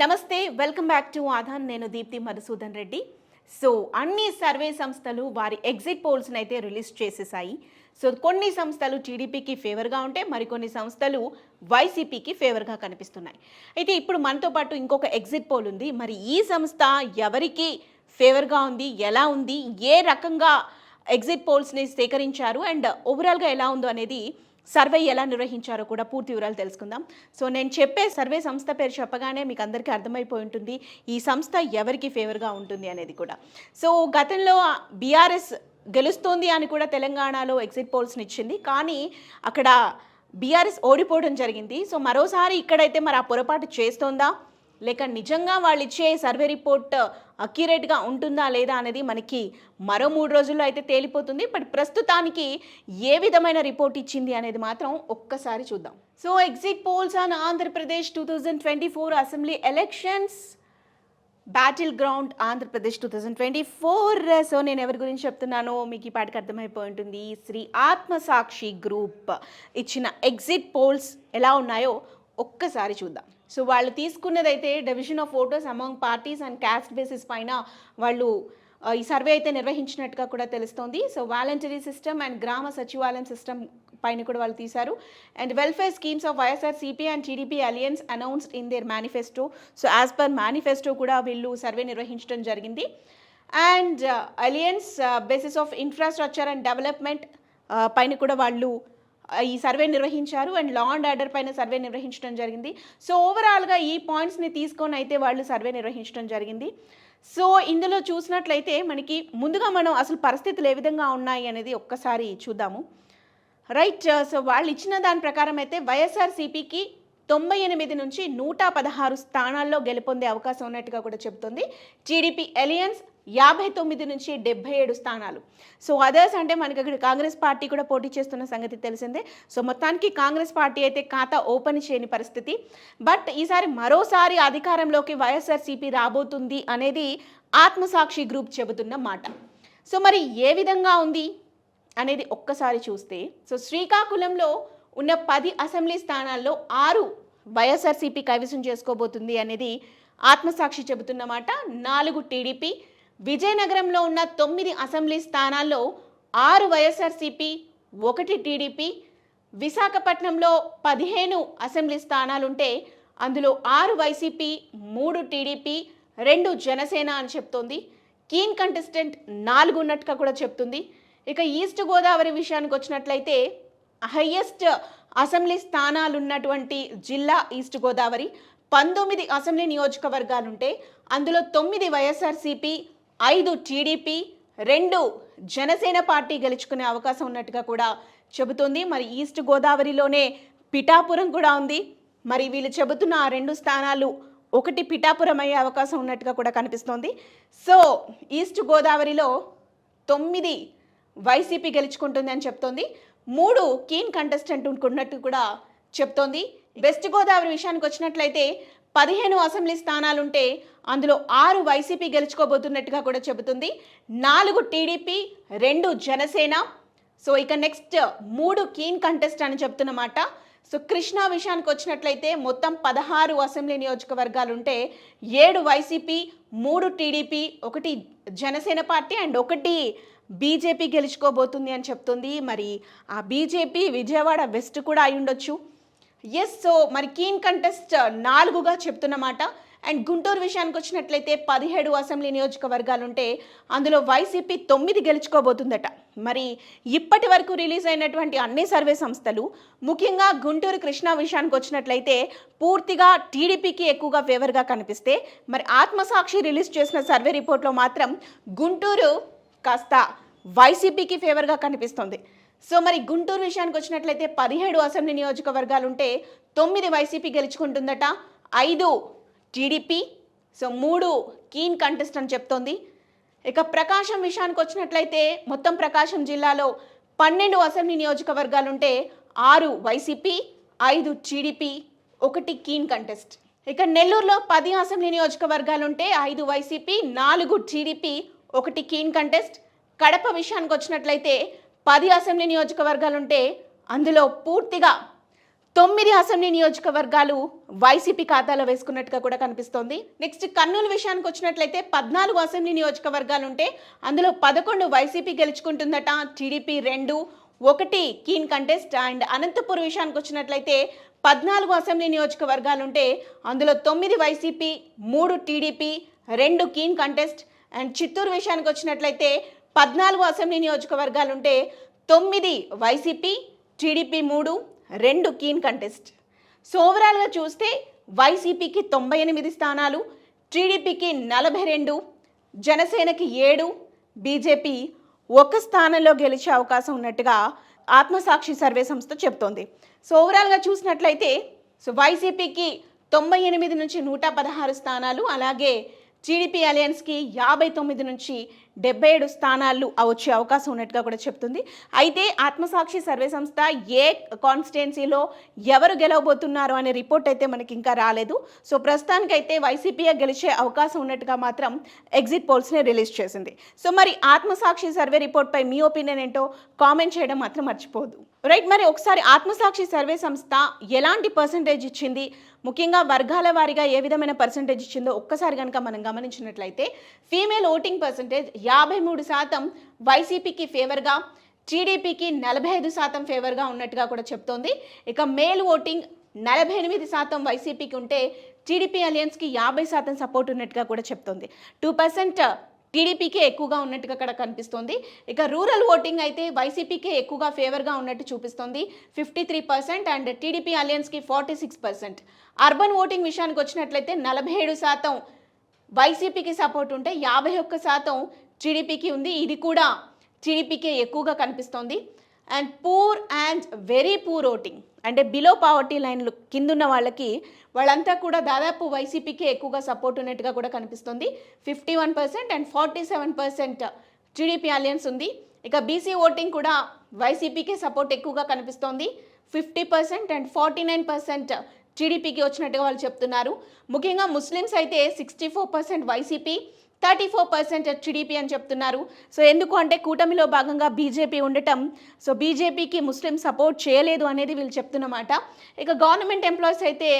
నమస్తే welcome back to ఆధాన్. నేను దీప్తి మధుసూదన్ రెడ్డి. సో అన్ని సర్వే సంస్థలు వారి ఎగ్జిట్ పోల్స్ని అయితే రిలీజ్ చేసేసాయి. సో కొన్ని సంస్థలు టీడీపీకి ఫేవర్గా ఉంటే మరికొన్ని సంస్థలు వైసీపీకి ఫేవర్గా కనిపిస్తున్నాయి. అయితే ఇప్పుడు మనతో పాటు ఇంకొక ఎగ్జిట్ పోల్ ఉంది. మరి ఈ సంస్థ ఎవరికి ఫేవర్గా ఉంది ఎలా ఉంది ఏ రకంగా ఎగ్జిట్ పోల్స్ని సేకరించారు అండ్ ఓవరాల్గా ఎలా ఉందో అనేది సర్వే ఎలా నిర్వహించారో కూడా పూర్తి వివరాలు తెలుసుకుందాం. సో నేను చెప్పే సర్వే సంస్థ పేరు చెప్పగానే మీకు అందరికీ అర్థమైపోయి ఉంటుంది ఈ సంస్థ ఎవరికి ఫేవర్గా ఉంటుంది అనేది కూడా. సో గతంలో బీఆర్ఎస్ గెలుస్తోంది అని కూడా తెలంగాణలో ఎగ్జిట్ పోల్స్ని ఇచ్చింది. కానీ అక్కడ బీఆర్ఎస్ ఓడిపోవడం జరిగింది. సో మరోసారి ఇక్కడైతే మరి ఆ పొరపాటు చేస్తోందా? లేక నిజంగా వాళ్ళు ఇచ్చే సర్వే రిపోర్ట్ అక్యురేట్గా ఉంటుందా లేదా అనేది మనకి మరో మూడు రోజుల్లో అయితే తేలిపోతుంది. బట్ ప్రస్తుతానికి ఏ విధమైన రిపోర్ట్ ఇచ్చింది అనేది మాత్రం ఒక్కసారి చూద్దాం. So exit polls on Andhra Pradesh two thousand twenty four assembly elections. Battle ground Andhra Pradesh two thousand twenty four. So నేను ఎవరి గురించి చెప్తున్నానో మీకు ఈ పాటికి అర్థమైపోయి ఉంటుంది. శ్రీ ఆత్మసాక్షి గ్రూప్ ఇచ్చిన ఎగ్జిట్ పోల్స్ ఎలా ఉన్నాయో ఒక్కసారి చూద్దాం. సో వాళ్ళు తీసుకున్నదైతే division of voters among parties and caste basis పైన వాళ్ళు ఈ సర్వే అయితే నిర్వహించినట్టుగా కూడా తెలుస్తోంది. సో వాలంటరీ సిస్టమ్ అండ్ గ్రామ సచివాలయం సిస్టమ్ పైన కూడా వాళ్ళు తీశారు. And welfare schemes of YSRCP and TDP alliance announced in their manifesto so as per manifesto కూడా వీళ్ళు సర్వే నిర్వహించడం జరిగింది. And alliance basis of infrastructure and development పైన కూడా వాళ్ళు ఈ సర్వే నిర్వహించారు అండ్ లా అండ్ ఆర్డర్ పైన సర్వే నిర్వహించడం జరిగింది. సో ఓవరాల్గా ఈ పాయింట్స్ని తీసుకొని అయితే వాళ్ళు సర్వే నిర్వహించడం జరిగింది. సో ఇందులో చూసినట్లయితే మనకి ముందుగా మనం అసలు పరిస్థితులు ఏ విధంగా ఉన్నాయి అనేది ఒక్కసారి చూద్దాము. రైట్ సో uh, వాళ్ళు ఇచ్చిన దాని ప్రకారం అయితే వైఎస్ఆర్సీపీకి తొంభై ఎనిమిది నుంచి నూట పదహారు స్థానాల్లో గెలుపొందే అవకాశం ఉన్నట్టుగా కూడా చెబుతుంది. టీడీపీ ఎలియన్స్ యాభై తొమ్మిది నుంచి డెబ్బై ఏడు స్థానాలు. సో అదర్స్ అంటే మనకి ఇక్కడ కాంగ్రెస్ పార్టీ కూడా పోటీ చేస్తున్న సంగతి తెలిసిందే. సో మొత్తానికి కాంగ్రెస్ పార్టీ అయితే ఖాతా ఓపెన్ చేయని పరిస్థితి. బట్ ఈసారి మరోసారి అధికారంలోకి వైఎస్ఆర్సీపీ రాబోతుంది అనేది ఆత్మసాక్షి గ్రూప్ చెబుతున్న మాట. సో మరి ఏ విధంగా ఉంది అనేది ఒక్కసారి చూస్తే సో శ్రీకాకుళంలో ఉన్న పది అసెంబ్లీ స్థానాల్లో ఆరు వైఎస్ఆర్సీపీ కైవసం చేసుకోబోతుంది అనేది ఆత్మసాక్షి చెబుతున్నమాట నాలుగు టీడీపీ విజయనగరంలో ఉన్న తొమ్మిది అసెంబ్లీ స్థానాల్లో ఆరు వైఎస్ఆర్సీపీ ఒకటి టీడీపీ. విశాఖపట్నంలో పదిహేను అసెంబ్లీ స్థానాలుంటే అందులో ఆరు వైసీపీ మూడు టీడీపీ రెండు జనసేన అని చెప్తోంది. కీన్ కంటెస్టెంట్ నాలుగు ఉన్నట్టుగా కూడా చెప్తుంది. ఇక ఈస్ట్ గోదావరి విషయానికి వచ్చినట్లయితే హయ్యెస్ట్ అసెంబ్లీ స్థానాలు ఉన్నటువంటి జిల్లా ఈస్ట్ గోదావరి. పంతొమ్మిది అసెంబ్లీ నియోజకవర్గాలుంటే అందులో తొమ్మిది వైఎస్ఆర్సీపీ ఐదు టీడీపీ రెండు జనసేన పార్టీ గెలుచుకునే అవకాశం ఉన్నట్టుగా కూడా చెబుతోంది. మరి ఈస్ట్ గోదావరిలోనే పిఠాపురం కూడా ఉంది. మరి వీళ్ళు చెబుతున్న ఆ రెండు స్థానాలు ఒకటి పిఠాపురం అయ్యే అవకాశం ఉన్నట్టుగా కూడా కనిపిస్తోంది. సో ఈస్ట్ గోదావరిలో తొమ్మిది వైసీపీ గెలుచుకుంటుంది అని చెప్తోంది. మూడు కీన్ కంటెస్టెంట్ ఉన్నట్టు కూడా చెప్తోంది. వెస్ట్ గోదావరి విషయానికి వచ్చినట్లయితే పదిహేను అసెంబ్లీ స్థానాలుంటే అందులో ఆరు వైసీపీ గెలుచుకోబోతున్నట్టుగా కూడా చెబుతుంది. నాలుగు టీడీపీ రెండు జనసేన. సో ఇక నెక్స్ట్ మూడు కీన్ కంటెస్ట్ అని చెప్తున్నమాట సో కృష్ణా విషయానికి వచ్చినట్లయితే మొత్తం పదహారు అసెంబ్లీ నియోజకవర్గాలు ఉంటే ఏడు వైసీపీ మూడు టీడీపీ ఒకటి జనసేన పార్టీ అండ్ ఒకటి బీజేపీ గెలుచుకోబోతుంది అని చెప్తుంది. మరి ఆ బీజేపీ విజయవాడ వెస్ట్ కూడా అయి ఉండొచ్చు ఎస్ సో మరి కీన్ కంటెస్ట్ uh, నాలుగుగా చెప్తున్నమాట. అండ్ గుంటూరు విషయానికి వచ్చినట్లయితే పదిహేడు అసెంబ్లీ నియోజకవర్గాలుంటే అందులో వైసీపీ తొమ్మిది గెలుచుకోబోతుందట. మరి ఇప్పటి వరకు రిలీజ్ అయినటువంటి అన్ని సర్వే సంస్థలు ముఖ్యంగా గుంటూరు కృష్ణా విషయానికి వచ్చినట్లయితే పూర్తిగా టీడీపీకి ఎక్కువగా ఫేవర్గా కనిపిస్తే మరి ఆత్మసాక్షి రిలీజ్ చేసిన సర్వే రిపోర్ట్లో మాత్రం గుంటూరు కాస్త వైసీపీకి ఫేవర్గా కనిపిస్తుంది. సో మరి గుంటూరు విషయానికి వచ్చినట్లయితే పదిహేడు అసెంబ్లీ నియోజకవర్గాలు ఉంటే తొమ్మిది వైసీపీ గెలుచుకుంటుందట. ఐదు టీడీపీ సో మూడు కీన్ కంటెస్ట్ అని చెప్తోంది. ఇక ప్రకాశం విషయానికి వచ్చినట్లయితే మొత్తం ప్రకాశం జిల్లాలో పన్నెండు అసెంబ్లీ నియోజకవర్గాలు ఉంటే ఆరు వైసీపీ ఐదు టీడీపీ ఒకటి కీన్ కంటెస్ట్. ఇక నెల్లూరులో పది అసెంబ్లీ నియోజకవర్గాలు ఉంటే ఐదు వైసీపీ నాలుగు టీడీపీ ఒకటి కీన్ కంటెస్ట్. కడప విషయానికి వచ్చినట్లయితే పది అసెంబ్లీ నియోజకవర్గాలు ఉంటే అందులో పూర్తిగా తొమ్మిది అసెంబ్లీ నియోజకవర్గాలు వైసీపీ ఖాతాలో వేసుకున్నట్టుగా కూడా కనిపిస్తోంది. నెక్స్ట్ కర్నూలు విషయానికి వచ్చినట్లయితే పద్నాలుగు అసెంబ్లీ నియోజకవర్గాలు ఉంటే అందులో పదకొండు వైసీపీ గెలుచుకుంటుందట టీడీపీ రెండు ఒకటి కీన్ కంటెస్ట్ అండ్ అనంతపురం విషయానికి వచ్చినట్లయితే పద్నాలుగు అసెంబ్లీ నియోజకవర్గాలు ఉంటే అందులో తొమ్మిది వైసీపీ మూడు టీడీపీ రెండు కీన్ కంటెస్ట్ అండ్ చిత్తూరు విషయానికి వచ్చినట్లయితే పద్నాలుగు అసెంబ్లీ నియోజకవర్గాలు ఉంటే తొమ్మిది వైసీపీ టీడీపీ మూడు రెండు కీన్ కంటెస్ట్. సో ఓవరాల్గా చూస్తే వైసీపీకి తొంభై ఎనిమిది స్థానాలు టీడీపీకి నలభై రెండు జనసేనకి ఏడు బీజేపీ ఒక స్థానంలో గెలిచే అవకాశం ఉన్నట్టుగా ఆత్మసాక్షి సర్వే సంస్థ చెబుతోంది. సో ఓవరాల్గా చూసినట్లయితే సో వైసీపీకి తొంభై ఎనిమిది నుంచి నూట పదహారు స్థానాలు అలాగే టీడీపీ అలయన్స్కి యాభై తొమ్మిది నుంచి డెబ్బై ఏడు స్థానాలు వచ్చే అవకాశం ఉన్నట్టుగా కూడా చెప్తుంది. అయితే ఆత్మసాక్షి సర్వే సంస్థ ఏ కాన్స్టిట్యున్సీలో ఎవరు గెలవబోతున్నారు అనే రిపోర్ట్ అయితే మనకి ఇంకా రాలేదు. సో ప్రస్తుతానికైతే వైసీపీఏ గెలిచే అవకాశం ఉన్నట్టుగా మాత్రం ఎగ్జిట్ పోల్స్ని రిలీజ్ చేసింది. సో మరి ఆత్మసాక్షి సర్వే రిపోర్ట్పై మీ ఒపీనియన్ ఏంటో కామెంట్ చేయడం మాత్రం మర్చిపోదు రైట్ మరి ఒకసారి ఆత్మసాక్షి సర్వే సంస్థ ఎలాంటి పర్సంటేజ్ ఇచ్చింది? ముఖ్యంగా వర్గాల వారీగా ఏ విధమైన పర్సంటేజ్ ఇచ్చిందో ఒక్కసారి కనుక మనం గమనించినట్లయితే ఫీమేల్ ఓటింగ్ పర్సంటేజ్ యాభై మూడు శాతం వైసీపీకి ఫేవర్గా టీడీపీకి నలభై ఐదు శాతం ఫేవర్గా ఉన్నట్టుగా కూడా చెప్తోంది. ఇక మేల్ ఓటింగ్ నలభై ఎనిమిది శాతం వైసీపీకి ఉంటే టీడీపీ అలయన్స్కి యాభై శాతం సపోర్ట్ ఉన్నట్టుగా కూడా చెప్తోంది. టూ పర్సెంట్ టీడీపీకే ఎక్కువగా ఉన్నట్టుగా అక్కడ కనిపిస్తోంది. ఇక రూరల్ ఓటింగ్ అయితే వైసీపీకే ఎక్కువగా ఫేవర్గా ఉన్నట్టు చూపిస్తోంది. Fifty three percent and TDP అలయన్స్కి forty six percent. Urban voting విషయానికి వచ్చినట్లయితే నలభై ఏడు శాతం వైసీపీకి సపోర్ట్ ఉంటే యాభై ఒక్క శాతం టీడీపీకి ఉంది. ఇది కూడా టీడీపీకే ఎక్కువగా కనిపిస్తోంది. And poor and very poor voting అంటే బిలో పావర్టీ లైన్లు కిందున్న వాళ్ళకి వాళ్ళంతా కూడా దాదాపు వైసీపీకే ఎక్కువగా సపోర్ట్ ఉన్నట్టుగా కూడా కనిపిస్తుంది. Fifty one percent and forty seven percent TDP alliance ఉంది. ఇక బీసీ ఓటింగ్ కూడా వైసీపీకే సపోర్ట్ ఎక్కువగా కనిపిస్తోంది. Fifty percent and forty nine percent టీడీపీకి వచ్చినట్టుగా వాళ్ళు చెప్తున్నారు. ముఖ్యంగా ముస్లిమ్స్ అయితే sixty four percent YCP thirty four percent TDP అని చెప్తున్నారు. సో ఎందుకు అంటే కూటమిలో భాగంగా బీజేపీ ఉండటం. సో బీజేపీకి ముస్లిం సపోర్ట్ చేయలేదు అనేది వీళ్ళు చెప్తున్నమాట. ఇక గవర్నమెంట్ ఎంప్లాయీస్ అయితే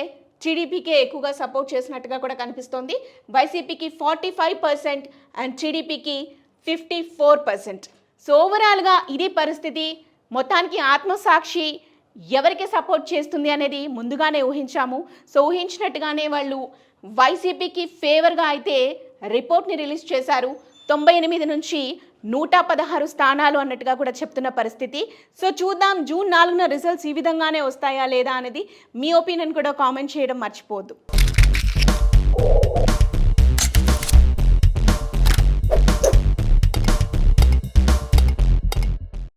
టీడీపీకే ఎక్కువగా సపోర్ట్ చేసినట్టుగా కూడా కనిపిస్తోంది. వైసీపీకి ఫార్టీ ఫైవ్ పర్సెంట్ అండ్ టీడీపీకి ఫిఫ్టీ ఫోర్ పర్సెంట్. సో ఓవరాల్గా ఇది పరిస్థితి మొత్తానికి ఆత్మసాక్షి ఎవరికి సపోర్ట్ చేస్తుంది అనేది ముందుగానే ఊహించాము. సో ఊహించినట్టుగానే వాళ్ళు వైసీపీకి ఫేవర్గా అయితే రిపోర్ట్ని రిలీజ్ చేశారు. తొంభై ఎనిమిది నుంచి నూట పదహారు స్థానాలు అన్నట్టుగా కూడా చెప్తున్న పరిస్థితి. సో చూద్దాం జూన్ నాలుగున రిజల్ట్స్ ఈ విధంగానే వస్తాయా లేదా అనేది మీ ఒపీనియన్ కూడా కామెంట్ చేయడం మర్చిపోవద్దు.